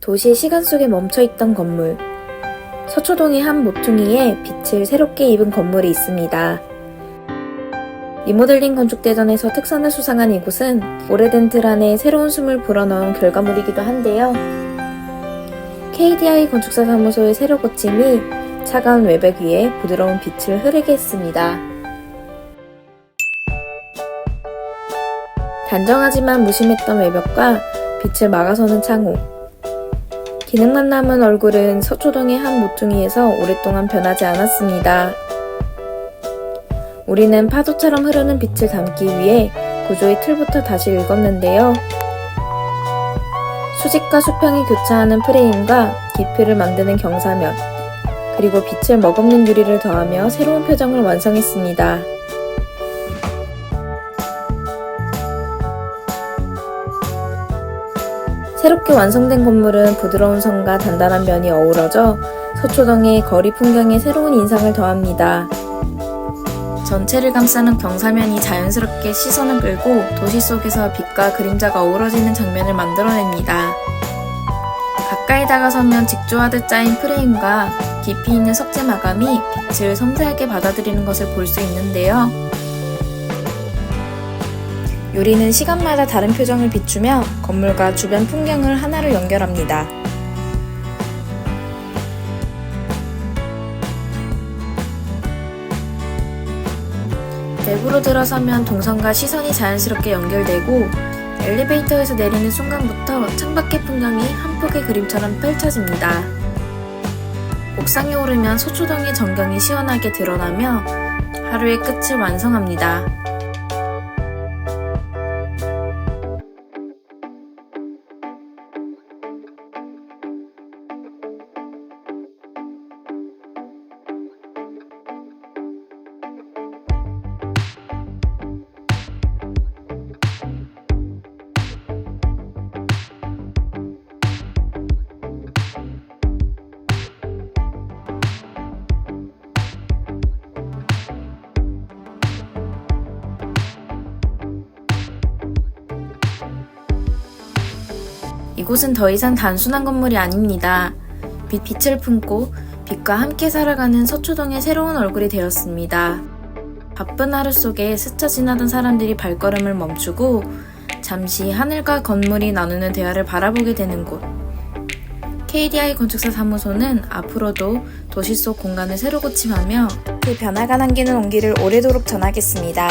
도시의 시간 속에 멈춰있던 건물. 서초동의 한 모퉁이에 빛을 새롭게 입은 건물이 있습니다. 리모델링 건축대전에서 특선을 수상한 이곳은 오래된 틀 안에 새로운 숨을 불어넣은 결과물이기도 한데요. KDI 건축사 사무소의 새로 고침이 차가운 외벽 위에 부드러운 빛을 흐르게 했습니다. 단정하지만 무심했던 외벽과 빛을 막아서는 창호. 기능만 남은 얼굴은 서초동의 한 모퉁이에서 오랫동안 변하지 않았습니다. 우리는 파도처럼 흐르는 빛을 담기 위해 구조의 틀부터 다시 읽었는데요. 수직과 수평이 교차하는 프레임과 깊이를 만드는 경사면, 그리고 빛을 머금는 유리를 더하며 새로운 표정을 완성했습니다. 새롭게 완성된 건물은 부드러운 선과 단단한 면이 어우러져 서초동의 거리 풍경에 새로운 인상을 더합니다. 전체를 감싸는 경사면이 자연스럽게 시선을 끌고 도시 속에서 빛과 그림자가 어우러지는 장면을 만들어냅니다. 가까이 다가서면 직조하듯 짜인 프레임과 깊이 있는 석재 마감이 빛을 섬세하게 받아들이는 것을 볼 수 있는데요. 유리는 시간마다 다른 표정을 비추며 건물과 주변 풍경을 하나로 연결합니다. 내부로 들어서면 동선과 시선이 자연스럽게 연결되고 엘리베이터에서 내리는 순간부터 창밖의 풍경이 한 폭의 그림처럼 펼쳐집니다. 옥상에 오르면 소초동의 전경이 시원하게 드러나며 하루의 끝을 완성합니다. 이곳은 더 이상 단순한 건물이 아닙니다. 빛, 빛을 품고 빛과 함께 살아가는 서초동의 새로운 얼굴이 되었습니다. 바쁜 하루 속에 스쳐 지나던 사람들이 발걸음을 멈추고 잠시 하늘과 건물이 나누는 대화를 바라보게 되는 곳. KDI 건축사 사무소는 앞으로도 도시 속 공간을 새로 고침하며 그 변화가 남기는 온기를 오래도록 전하겠습니다.